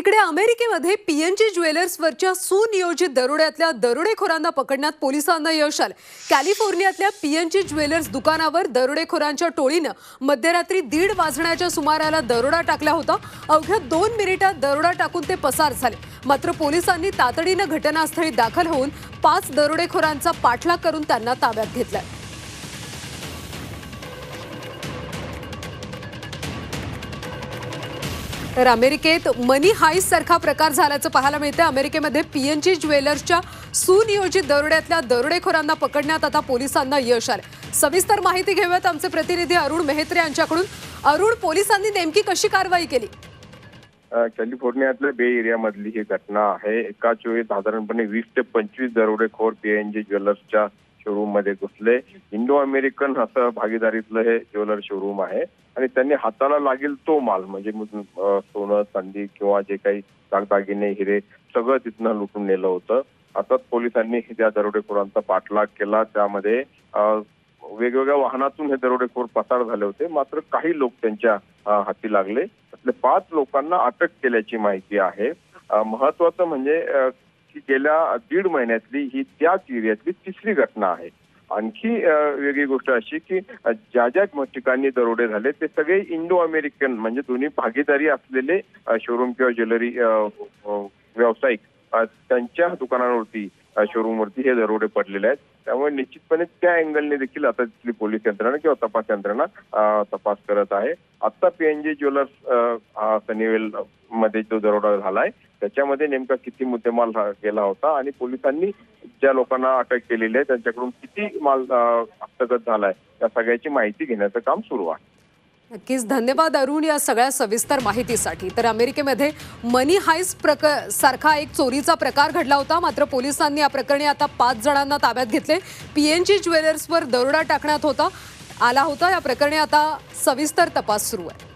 तिकडे अमेरिकेमध्ये पीएनजी ज्वेलर्सवरच्या सुनियोजित दरोड्यातल्या दरोडेखोरांना पकडण्यात पोलिसांना यश आलं. कॅलिफोर्नियातल्या पीएनजी ज्वेलर्स दुकानावर दरोडेखोरांच्या टोळीनं मध्यरात्री दीड वाजण्याच्या सुमाराला दरोडा टाकला होता. अवघ्या दोन मिनिटात दरोडा टाकून ते पसार झाले. मात्र पोलिसांनी तातडीनं घटनास्थळी दाखल होऊन पाच दरोडेखोरांचा पाठलाग करून त्यांना ताब्यात घेतलाय तर अमेरिकेत मनी हाईस सारखा प्रकार झाल्याचं पाहायला मिळतं अमेरिकेमध्ये पीएनजी ज्वेलर्सच्या सुनियोजित दरोड्यातल्या दरोडेखोरांना पकडण्यात आता पोलिसांना यश आलं सविस्तर माहिती घेऊयात आमचे प्रतिनिधी अरुण मेहत्रे यांच्याकडून. अरुण पोलिसांनी नेमकी कशी कारवाई केली? कॅलिफोर्नियातल्या बे एरियामधली ही घटना आहे. एकाच वेळी साधारणपणे वीस ते पंचवीस दरोडेखोर पीएनजी ज्वेलर्सच्या शोरूममध्ये घुसले. इंडो अमेरिकन असं भागीदारीतलं हे ज्वेलर शोरूम आहे. आणि त्यांनी हाताला लागेल तो माल म्हणजे सोनं चांदी किंवा जे काही दागदागिने हिरे सगळं तिथनं लुटून नेलं होतं. आताच पोलिसांनी त्या दरोडेखोरांचा पाठलाग केला. त्यामध्ये वेगवेगळ्या वाहनातून हे दरोडेखोर पसार झाले होते. मात्र काही लोक त्यांच्या हाती लागले. त्यातले पाच लोकांना अटक केल्याची माहिती आहे. महत्वाचं म्हणजे ही की गेल्या दीड महिन्यातली ही त्याच एरियातली तिसरी घटना आहे. आणखी वेगळी गोष्ट अशी की ज्या ज्या ठिकाणी दरोडे झाले ते सगळे इंडो अमेरिकन म्हणजे दोन्ही भागीदारी असलेले शोरूम किंवा ज्वेलरी व्यावसायिक त्यांच्या दुकानांवरती शोरूम वरती हे दरोडे पडलेले आहेत. त्यामुळे निश्चितपणे त्या अँगलने देखील आता तिथली पोलीस यंत्रणा किंवा तपास यंत्रणा तपास करत आहे. आता पीएनजी ज्वेलर्स सनीवेल मध्ये जो दरोडा झालाय त्याच्यामध्ये नेमका किती मुद्देमाल गेला होता आणि पोलिसांनी ज्या लोकांना अटक केलेली आहे त्यांच्याकडून किती माल हस्तगत झालाय या सगळ्याची माहिती घेण्याचं काम सुरू आहे. नक्कीच. धन्यवाद अरुण या सगळ्या सविस्तर माहितीसाठी. तर अमेरिकेमध्ये मनी हाईस प्रक सारखा एक चोरीचा प्रकार घडला होता. मात्र पोलिसांनी या प्रकरणी आता पाच जणांना ताब्यात घेतले. पीएनजी ज्वेलर्सवर दरोडा टाकण्यात होता आला होता. या प्रकरणी आता सविस्तर तपास सुरू आहे.